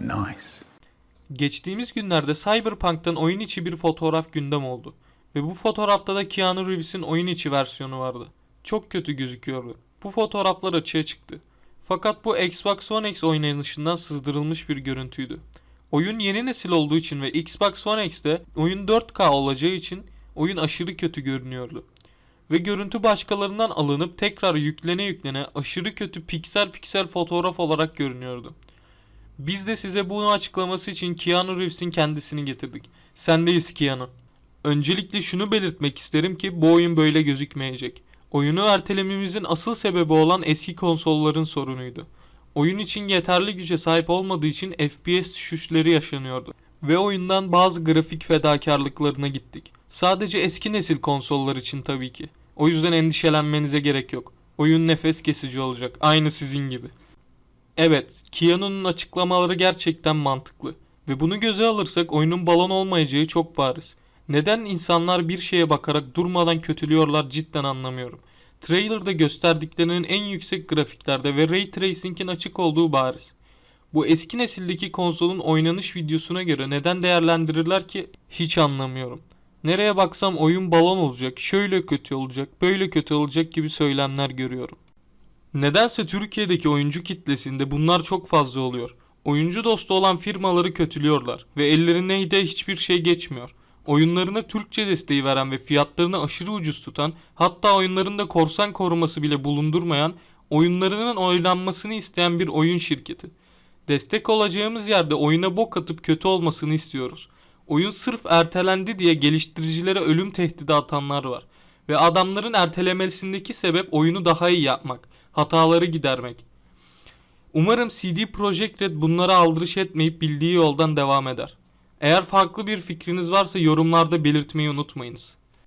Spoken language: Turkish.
Nice. Geçtiğimiz günlerde Cyberpunk'tan oyun içi bir fotoğraf gündem oldu. Ve bu fotoğrafta da Keanu Reeves'in oyun içi versiyonu vardı. Çok kötü gözüküyordu. Bu fotoğraflar açığa çıktı. Fakat bu Xbox One X oynanışından sızdırılmış bir görüntüydü. Oyun yeni nesil olduğu için ve Xbox One X'te oyun 4K olacağı için oyun aşırı kötü görünüyordu. Ve görüntü başkalarından alınıp tekrar yüklene yüklene aşırı kötü piksel piksel fotoğraf olarak görünüyordu. Biz de size bunu açıklaması için Keanu Reeves'in kendisini getirdik. Sendeyiz Keanu. Öncelikle şunu belirtmek isterim ki bu oyun böyle gözükmeyecek. Oyunu ertelememizin asıl sebebi olan eski konsolların sorunuydu. Oyun için yeterli güce sahip olmadığı için FPS düşüşleri yaşanıyordu. Ve oyundan bazı grafik fedakarlıklarına gittik. Sadece eski nesil konsollar için tabii ki. O yüzden endişelenmenize gerek yok. Oyun nefes kesici olacak. Aynı sizin gibi. Evet, Keanu'nun açıklamaları gerçekten mantıklı. Ve bunu göze alırsak oyunun balon olmayacağı çok bariz. Neden insanlar bir şeye bakarak durmadan kötülüyorlar cidden anlamıyorum. Trailer'da gösterdiklerinin en yüksek grafiklerde ve Ray Tracing'in açık olduğu bariz. Bu eski nesildeki konsolun oynanış videosuna göre neden değerlendirirler ki hiç anlamıyorum. Nereye baksam oyun balon olacak, şöyle kötü olacak, böyle kötü olacak gibi söylemler görüyorum. Nedense Türkiye'deki oyuncu kitlesinde bunlar çok fazla oluyor. Oyuncu dostu olan firmaları kötülüyorlar ve ellerine de hiçbir şey geçmiyor. Oyunlarına Türkçe desteği veren ve fiyatlarını aşırı ucuz tutan, hatta oyunlarında korsan koruması bile bulundurmayan, oyunlarının oynanmasını isteyen bir oyun şirketi. Destek olacağımız yerde oyuna bok atıp kötü olmasını istiyoruz. Oyun sırf ertelendi diye geliştiricilere ölüm tehdidi atanlar var. Ve adamların ertelemesindeki sebep oyunu daha iyi yapmak, hataları gidermek. Umarım CD Projekt Red bunlara aldırış etmeyip bildiği yoldan devam eder. Eğer farklı bir fikriniz varsa yorumlarda belirtmeyi unutmayınız.